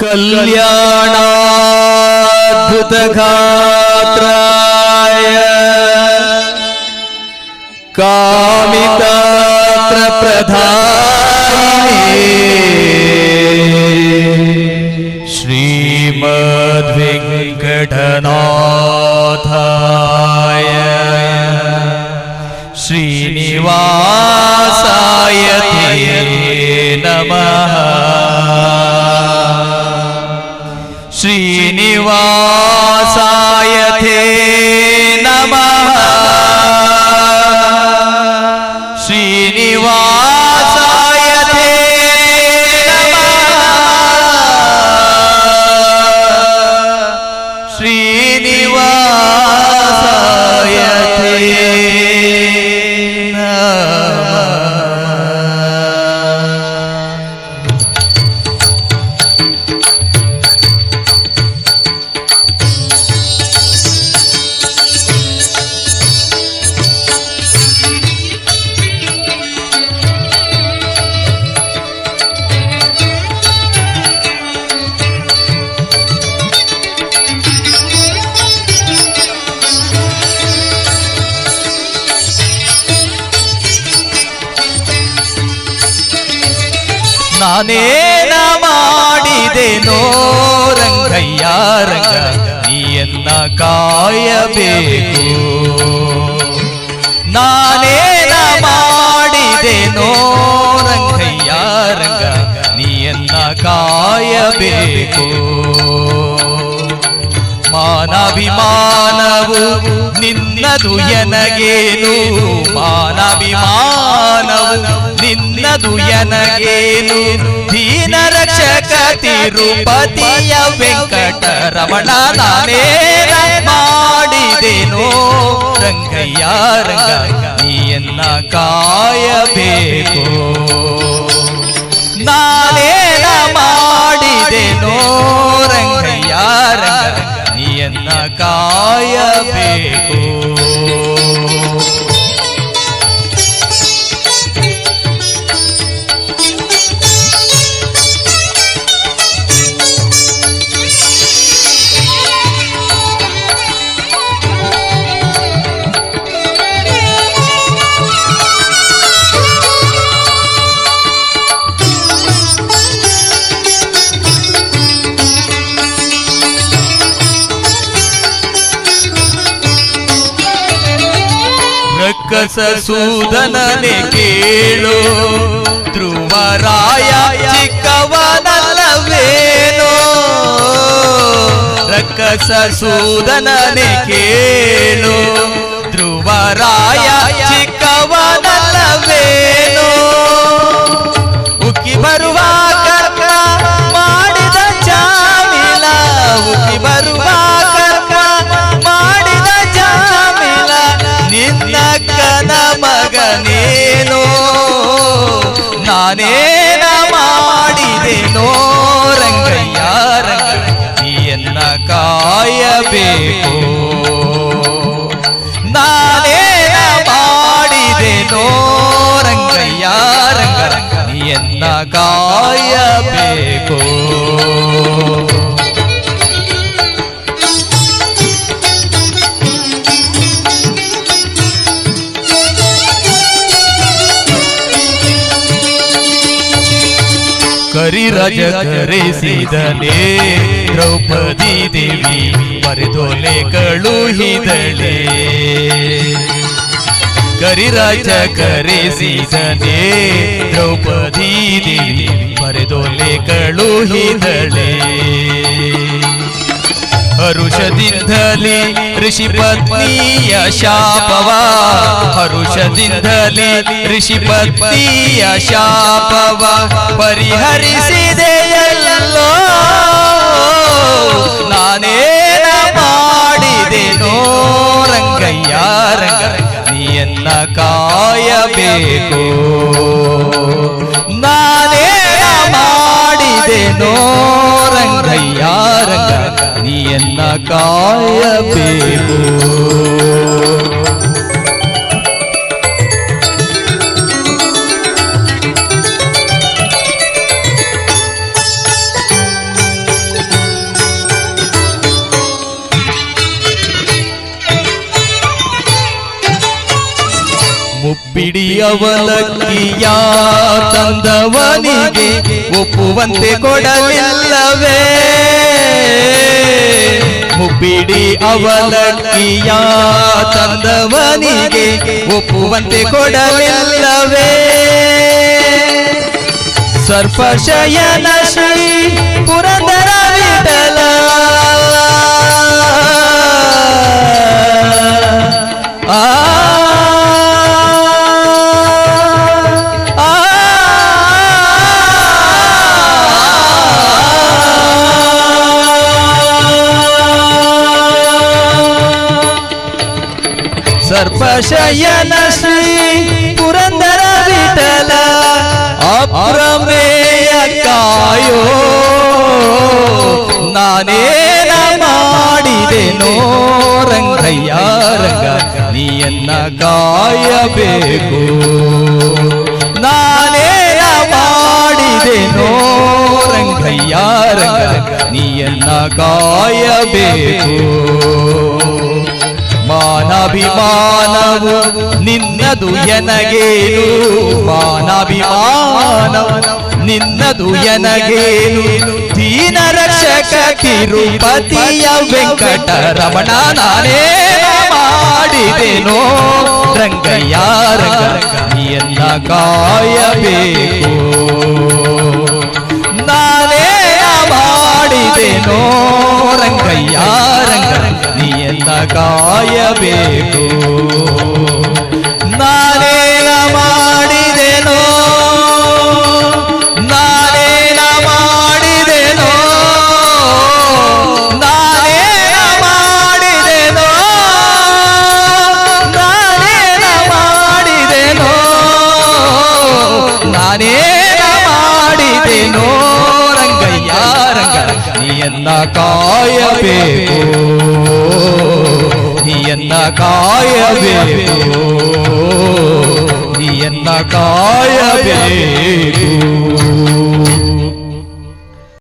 कल्याणाद्भुतगात्राय कामितप्रधाय श्रीमद्वेङ्कटनाथाय श्रीनिवासाय नमः નિવાસાય નમઃ ನಾನೇನ ಮಾಡಿದೆನೋ ರಂಗಯ್ಯ, ರಂಗ, ನೀಯನ್ನ ಕಾಯಬೇಕು. ನಾನೇನ ಮಾಡಿದೆನೋ ರಂಗಯ್ಯ, ರಂಗ, ನೀಯನ್ನ ಕಾಯಬೇಕು. ಮಾನಭಿಮಾನವು ನಿನ್ನದು ಎನಗೇನು? ಮಾನಭಿಮಾನವು ನಿನ್ನದು ಎನಗೇನು ದೀನ ರಕ್ಷಕ ತಿರುಪತಿಯ ವೆಂಕಟರಮಣ ನಾನೇನ ಮಾಡಿದೆನೋ? ರಂಗಯ್ಯ ರಂಗ ಕಾಯಬೇಕು. ನಾನೇನ ರಕ್ಕಸ ಸೂದನನೆ ಕೇಳು ಧ್ರುವರಾಯ ಚಿಕ್ಕವನಲ್ಲವೇನೋ ರಕ್ಕಸ ಸೂದನನೆ ಕೇಳು ಧ್ರುವರಾಯ ಚಿಕ್ಕವನಲ್ಲವೇನೋ ಉಕ್ಕಿ ಬರುವ ಕರೆಸಿದಲೇ ದ್ರೌಪದಿ ದೇವಿ ಮರೆದೊಲೆ ಕಳುಹಿದಳೆ ಕರಿರಾಜ ಕರೆಸಿದಲೇ ದ್ರೌಪದಿ ದೇವಿ ಮರೆದೊಲೆ ಕಳುಹಿದಳೆ ಹರುಷದಿಂದಲಿ ಋಷಿ ಪತ್ನಿಯ ಶಾಪವ. ಹರುಷದಿಂದಲಿ ಋಷಿ ಪತ್ನಿಯ ಶಾಪವ. ಪರಿಹರಿಸಿದೆಯಲ್ಲೋ ನಾನೇನ ಮಾಡಿದೆನೋ ರಂಗಯ್ಯ ರಂಗ ನೀಯನ್ನ ಕಾಯಬೇಕು. ನಾನೇನ ಮಾಡಿದೆನೋ ರಂಗಯ್ಯ. ಕಾಯಬೇಕು ಮುಬ್ಬಿಡಿ ಅವಲಕ್ಕಿಯ ತಂದವನಿಗೆ ಒಪ್ಪುವಂತೆ ಕೊಡಲಿಲ್ಲವೇ ಮುಪ್ಪಿಡಿ ಅವಲಕ್ಕಿಯ ತಂದವನಿಗೆ ಒಪ್ಪುವಂತೆ ಕೊಡಲಿಲ್ಲವೇ ಸರ್ಪಶಯನ ಶ್ರೀ ಸರ್ಪಶಯನ ಶ್ರೀ ಪುರಂದರ ವಿಠಲ ಅಪ್ರಮೇಯ ಕಾಯೋ ನಾನೇನ ಮಾಡಿದೆನೋ ರಂಗಯ್ಯ ರಂಗ ನೀಯನ್ನ ಕಾಯಬೇಕು ನಾನೇನ ಮಾಡಿದೆನೋ ರಂಗಯ್ಯ ರಂಗ ನೀಯನ್ನ ಕಾಯಬೇಕು ಮಾನಭಿಮಾನವು ನಿನ್ನದು ಎನಗೇನು? ಮಾನಭಿಮಾನವು ನಿನ್ನದು ಎನಗೇನು? ದೀನ ರಕ್ಷಕ ತಿರುಪತಿಯ ವೆಂಕಟರಮಣ ನಾನೇ ಮಾಡಿದೆನೋ? ರಂಗಯ್ಯ ಎಲ್ಲ ಕಾಯಬೇಕು. ನಾನೇ ಮಾಡಿದೆನೋ? ಕಾಯಬೇಕು ನಾನೇನ ಮಾಡಿದೆನೋ ನಾನೇನ ಮಾಡಿದೆನೋ ನಾನೇನ ಮಾಡಿದೆನೋ ನಾನೇನ ಮಾಡಿದೆನೋ ನಾನೇನ ಮಾಡಿದೆನೋ ರಂಗಯ್ಯ ರಂಗ ನೀಯನ್ನ ಕಾಯಬೇಕು എന്ന കായവേകൂ നീ എന്ന കായവേകൂ